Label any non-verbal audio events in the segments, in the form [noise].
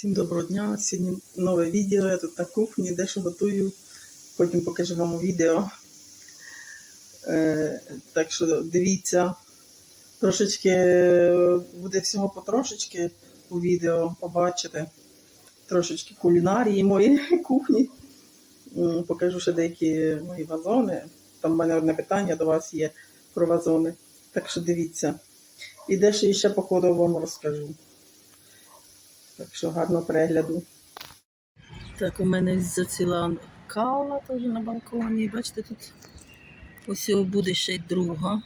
Всім доброго дня. Сьогодні нове відео. Я тут на кухні, дещо готую. Потім покажу вам відео. Е, так що дивіться. Трошечки буде всього потрошечки у відео побачите. Трошечки кулінарії моєї [laughs] кухні. Покажу ще деякі мої вазони. Там в мене одне питання до вас є про вазони. Так що дивіться. І дещо ще по ходу вам розкажу. Так що гарного перегляду. Так, у мене заціла кава теж на балконі. Бачите, тут ось його буде ще й друга.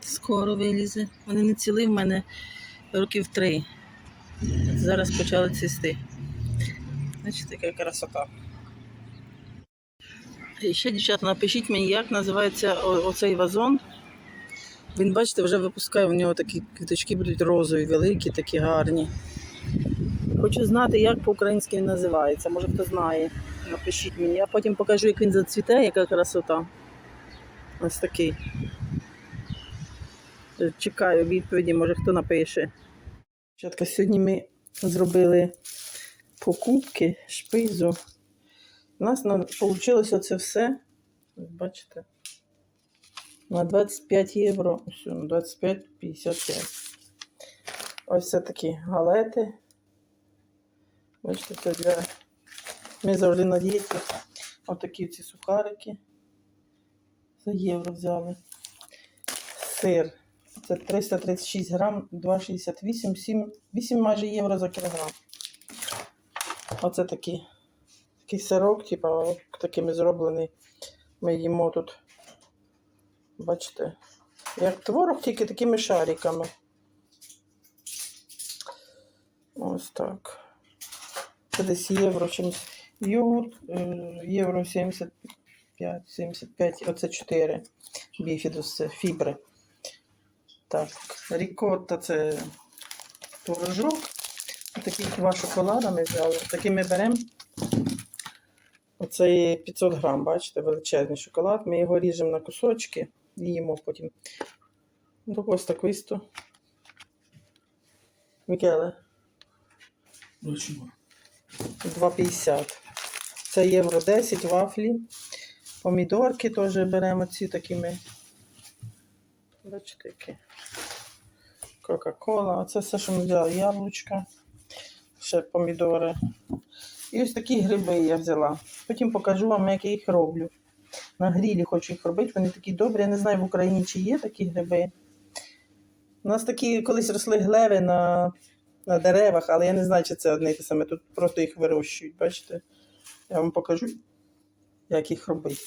Скоро вилізе. Вони не ціли в мене років три. Зараз почали цвісти. Бачите, яка красота. І ще, дівчата, напишіть мені, як називається оцей вазон. Він, бачите, вже випускає в нього такі квіточки будуть розові, великі, такі гарні. Хочу знати, як по-українськи він називається. Може хто знає. Напишіть мені. Я потім покажу, як він зацвіте, яка красота. Ось такий. Чекаю відповіді, може хто напише. Дівчатка, сьогодні ми зробили покупки, шпизу. У нас вийшло це все. Бачите? На 25 євро. Все, на 25,55. Ось це такі галети. Бачите, це для. Ми завжди на дієті. Отакі ці сухарики. За євро взяли. Сир. Це 336 грам, 2,68, 7, 8 майже євро за кілограм. Оце такий, такий сирок, типу, такими зроблений. Ми їмо тут. Бачите, як творог, тільки такими шариками. Ось так. Це десь євро чимось. Йогурт, е, євро 75, 75, оце 4 біфідус, це фібри. Так, рікотта це творожок. Такі два шоколада ми взяли. Такі ми беремо. Оце 500 грам, бачите, величезний шоколад. Ми його ріжемо на кусочки їмо потім. До висто. Мікеле, Ну 2,50. Це євро 10 вафлі. Помідорки теж беремо ці такими. Бачите, які. Кока-кола. Оце все, що ми взяли. Яблучка, ще помідори. І ось такі гриби я взяла. Потім покажу вам, як я їх роблю. На грілі хочу їх робити. Вони такі добрі. Я не знаю в Україні, чи є такі гриби. У нас такі колись росли глеви на, на деревах, але я не знаю, чи це одне і те саме. Тут просто їх вирощують, бачите? Я вам покажу, як їх робити.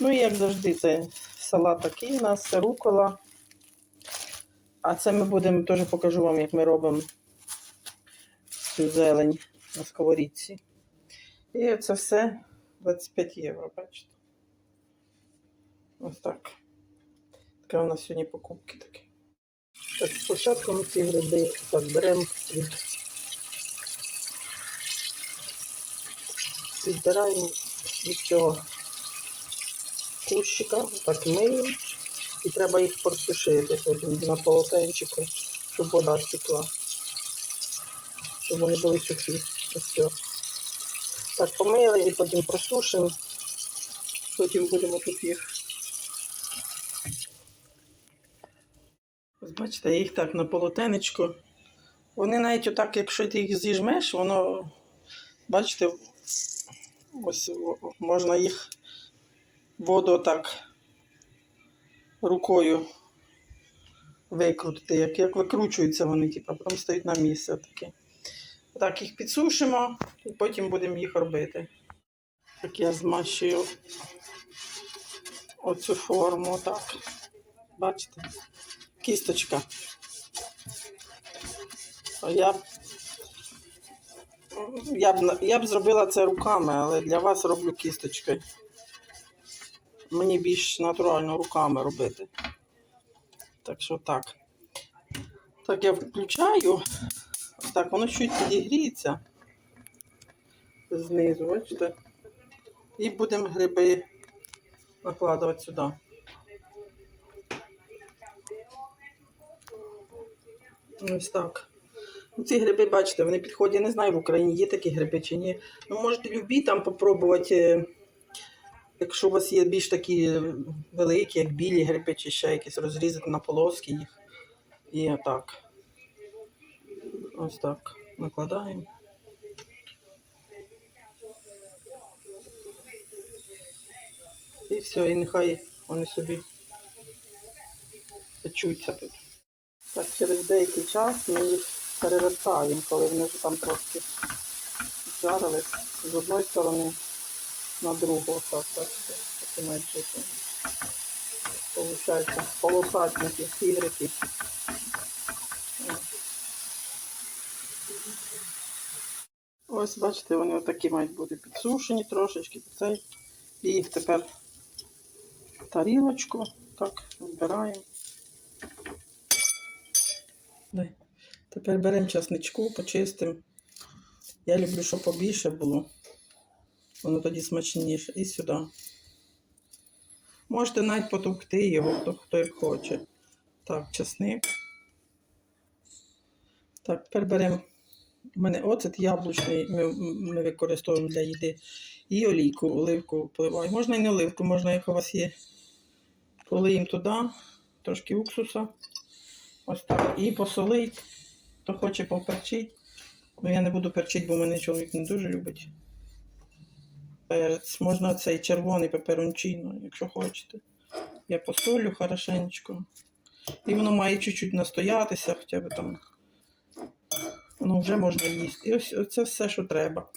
Ну і як завжди, це салат такий у нас, рукола. А це ми будемо, теж покажу вам, як ми робимо цю зелень на сковорідці. І це все 25 євро, бачите? Ось так. Таке у нас сьогодні покупки такі. Так, спочатку ми ці гриби так беремо від відбираємо від цього кущика, так миємо. І треба їх просушити на полотенчику, щоб вода стекла. Щоб вони були сухі. Ось все. Так, помили і потім просушимо. Потім будемо тут їх. Бачите, їх так на полотенечку. Вони навіть отак, якщо ти їх зіжмеш, воно, бачите, ось можна їх воду так рукою викрутити, як, як викручуються вони, типу, потім стають на місце такі. Так, їх підсушимо і потім будемо їх робити. Так я змащую оцю форму, так. Бачите? Кісточка. Я я, б, я б зробила це руками, але для вас роблю кісточкою. Мені більш натурально руками робити. Так що так. Так, я включаю. Так, воно чуть підігріється знизу, бачите? І будемо гриби накладувати сюди. Ось так. Ну, Ці гриби, бачите, вони підходять, я не знаю, в Україні є такі гриби чи ні. Ну, можете любі там попробувати, е, якщо у вас є більш такі великі, як білі гриби, чи ще якісь розрізати на полоски їх. І отак. Ось так. Накладаємо. І все, і нехай вони собі печуться тут. Так, через деякий час ми їх перевертаємо, коли вони вже там трошки жарились з одної сторони на другу. Отак, так, такі мають. Получається полосатники, тігрики. Ось, бачите, вони отакі мають бути підсушені трошечки. І їх тепер в тарілочку. Так, збираємо. Дай. Тепер беремо часничку, почистимо. Я люблю, щоб побільше було. Воно тоді смачніше. І сюди. Можете навіть потовкти його, хто, хто як хоче. Так, часник. Так, тепер беремо. У мене оцет яблучний, ми, ми використовуємо для їди. І олійку, оливку поливаю. Можна і не оливку, можна, як у вас є. Полиємо туди, трошки уксуса. Ось так. І посолить. Хто хоче поперчить. Ну я не буду перчити, бо мене чоловік не дуже любить. Перець. Можна цей червоний пеперончино, якщо хочете. Я посолю хорошенечко. І воно має чуть-чуть настоятися, хоча б там. Воно вже можна їсти. І ось це все, що треба.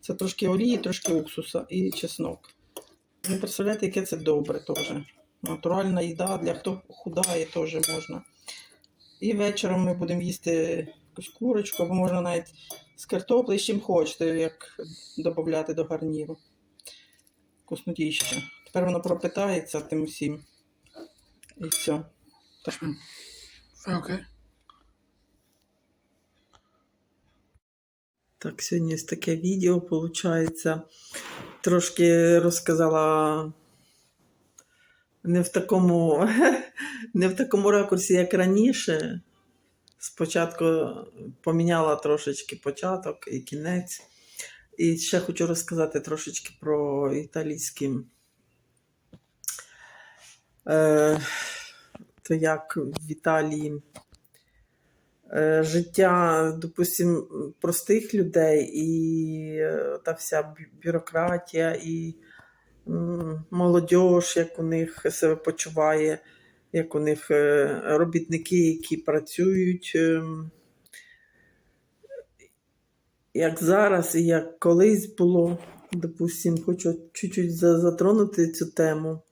Це трошки олії, трошки уксуса і чеснок. Ви представляєте, яке це добре теж. Натуральна їда для хто худає теж можна. І вечором ми будемо їсти якусь курочку, або можна навіть з картоплею, з чим хочете, як додати до гарніру. Вкуснотіще. Тепер воно пропитається тим усім. І все. Окей. Так, сьогодні ось таке відео, виходить. Трошки розказала не в такому, не в такому ракурсі, як раніше. Спочатку поміняла трошечки початок і кінець. І ще хочу розказати трошечки про італійські. Е, то як в Італії е, життя, допустим, простих людей і е, та вся бюрократія, і молодь, як у них себе почуває, як у них е, робітники, які працюють. ем, Як зараз і як колись було, допустим, хочу чуть-чуть затронути цю тему.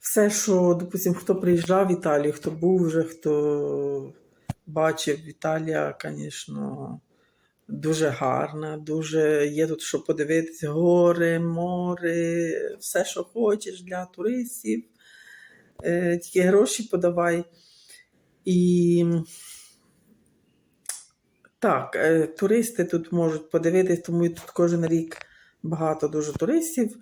Все, що, допустим, хто приїжджав в Італію, хто був вже, хто бачив, Італія, звісно, дуже гарна, дуже є тут що подивитися, гори, море, все, що хочеш для туристів. Е, Тільки гроші подавай. І так, е, туристи тут можуть подивитись, тому тут кожен рік багато дуже туристів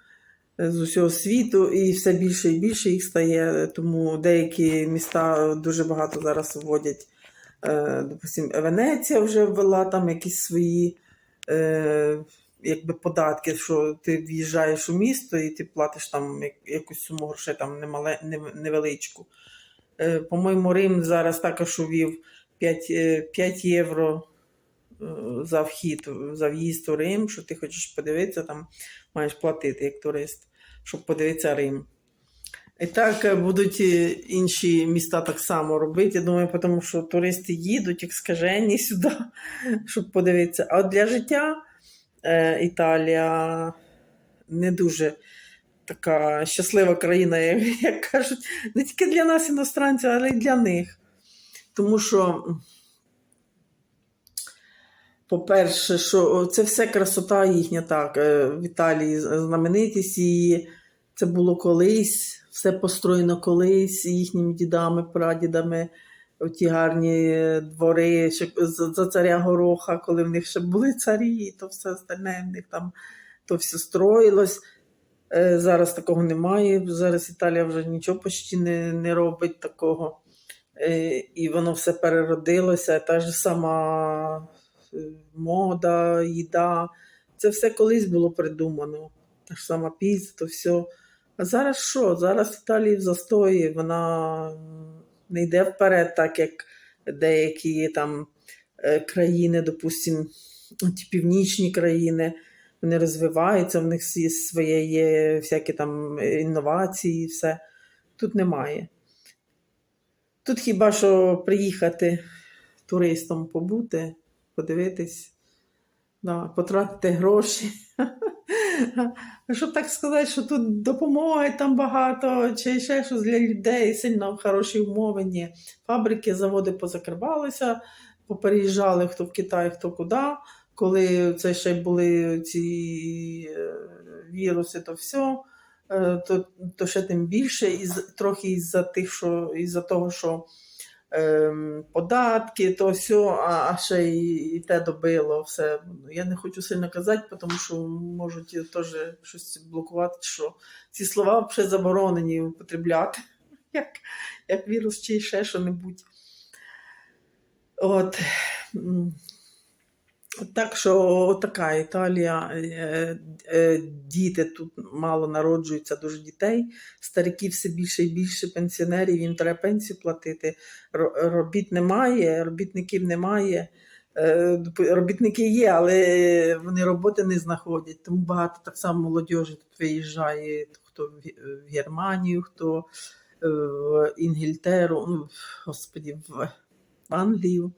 е, з усього світу, і все більше і більше їх стає. Тому деякі міста дуже багато зараз вводять. Е, Допустим, Венеція вже ввела там якісь свої е, якби податки, що ти в'їжджаєш у місто і ти платиш там якусь суму грошей, там немале, невеличку. Е, По-моєму, Рим зараз також увів 5, е, 5 євро за вхід, за в'їзд у Рим, що ти хочеш подивитися, там маєш платити як турист, щоб подивитися Рим. І так е, будуть е, інші міста так само робити. Я думаю, тому що туристи їдуть, як скажені [laughs] сюди, щоб подивитися. А от для життя е, Італія не дуже така щаслива країна, [laughs] як, як кажуть, не тільки для нас, іностранців, але й для них. Тому що, по-перше, що це все красота їхня так. е, В Італії знаменитість її. Це було колись, все построєно колись їхніми дідами, прадідами. Оті гарні двори ще за, царя Гороха, коли в них ще були царі, і то все остальне в них там то все строїлось. Е, Зараз такого немає. Зараз Італія вже нічого почти не, не робить такого. Е, І воно все переродилося, та ж сама е, мода, їда. Це все колись було придумано. Та ж сама піца, то все. А зараз що? Зараз Італія в застої, вона не йде вперед, так як деякі там е, країни, допустимо, ті північні країни, вони розвиваються, в них всі своє є всякі там інновації, і все. Тут немає. Тут хіба що приїхати туристом побути, подивитись, да, потратити гроші. [laughs] [laughs] Щоб так сказати, що тут допомоги там багато, чи ще щось для людей, сильно хороші умови. Ні. Фабрики, заводи позакривалися, попереїжджали хто в Китай, хто куди. Коли це ще були ці е, віруси, то все, е, то, то ще тим більше, із, трохи із-за тих, що із-за того, що податки, то все, а, а ще і, і те добило все. Я не хочу сильно казати, тому що можуть теж щось блокувати, що ці слова вже заборонені употребляти, [laughs] як, як вірус чи ще що-небудь. От. Так що така Італія, е, е, діти тут мало народжуються дуже дітей, стариків все більше і більше пенсіонерів, їм треба пенсію платити. Робіт немає, робітників немає. Е, Робітники є, але вони роботи не знаходять. Тому багато так само молодіжі тут виїжджає, хто в Германію, хто в Інгільтеру, ну, господі, в Англію.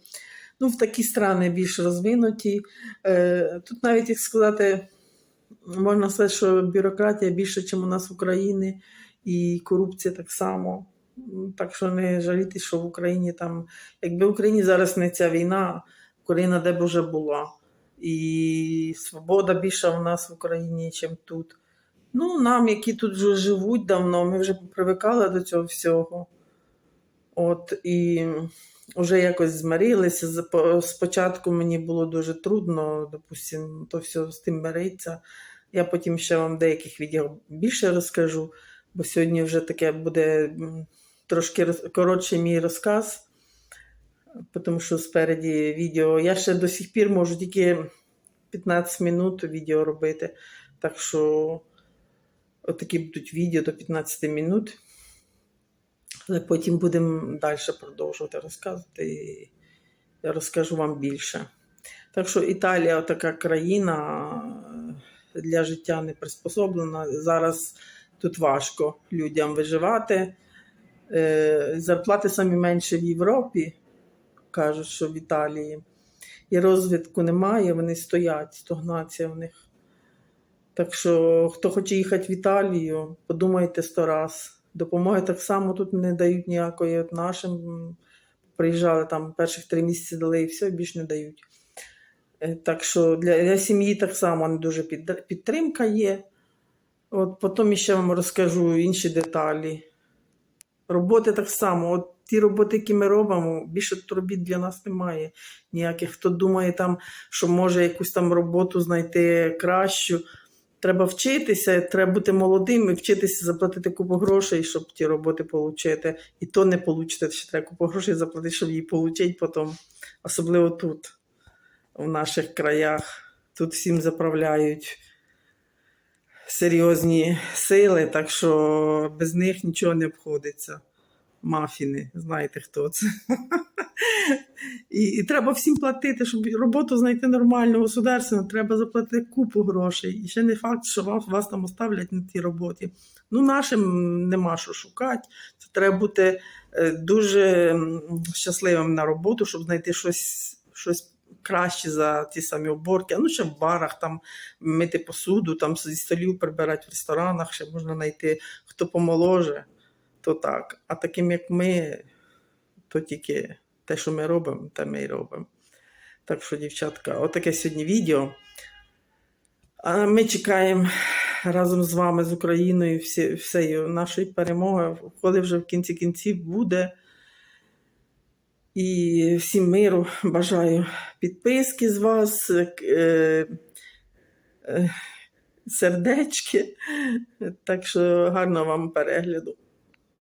Ну, в такі страни більш розвинуті. Е, Тут навіть, як сказати, можна сказати, що бюрократія більше, ніж у нас в Україні, і корупція так само. Так що не жалійтесь, що в Україні там, якби в Україні зараз не ця війна, Україна де б вже була. І свобода більша в нас в Україні, ніж тут. Ну, нам, які тут вже живуть давно, ми вже привикали до цього всього. От і вже якось змирилися. Спочатку мені було дуже трудно, допустим, то все з тим мириться. Я потім ще вам деяких відео більше розкажу, бо сьогодні вже таке буде трошки коротший мій розказ, тому що спереді відео. Я ще до сих пір можу тільки 15 минут відео робити. Так що отакі будуть відео до 15 минут. Але потім будемо далі продовжувати розказувати і я розкажу вам більше. Так що Італія така країна е, для життя не приспособлена. Зараз тут важко людям виживати. Е, Зарплати самі менші в Європі, кажуть, що в Італії. І розвитку немає, вони стоять, стогнація в них. Так що, хто хоче їхати в Італію, подумайте сто раз. Допомоги так само тут не дають ніякої от нашим. Приїжджали там перших три місяці дали і все, більше не дають. Е, Так що для, для сім'ї так само не дуже під, підтримка є. От потім ще вам розкажу інші деталі. Роботи так само. От ті роботи, які ми робимо, більше робіт для нас немає. Ніяких. Хто думає, там, що може якусь там роботу знайти кращу. Треба вчитися, треба бути молодим і вчитися заплатити купу грошей, щоб ті роботи отримати. І то не получите, ще треба купу грошей заплатити, щоб її отримати потім. Особливо тут, в наших краях. Тут всім заправляють серйозні сили, так що без них нічого не обходиться. Мафіни, знаєте, хто це. І, і треба всім платити, щоб роботу знайти нормальну, государственну, треба заплатити купу грошей. І ще не факт, що вас, вас там оставлять на тій роботі. Ну, нашим нема що шукати. Це треба бути е, дуже щасливим на роботу, щоб знайти щось, щось краще за ті самі уборки. А ну, ще в барах там мити посуду, там зі столів прибирати в ресторанах, ще можна знайти хто помоложе, то так. А таким, як ми, то тільки те, що ми робимо, те ми й робимо. Так що, дівчатка, отаке сьогодні відео. А ми чекаємо разом з вами, з Україною, всі, всією нашої перемоги. Коли вже в кінці кінців буде. І всім миру бажаю підписки з вас, е, е, сердечки. Так що гарного вам перегляду.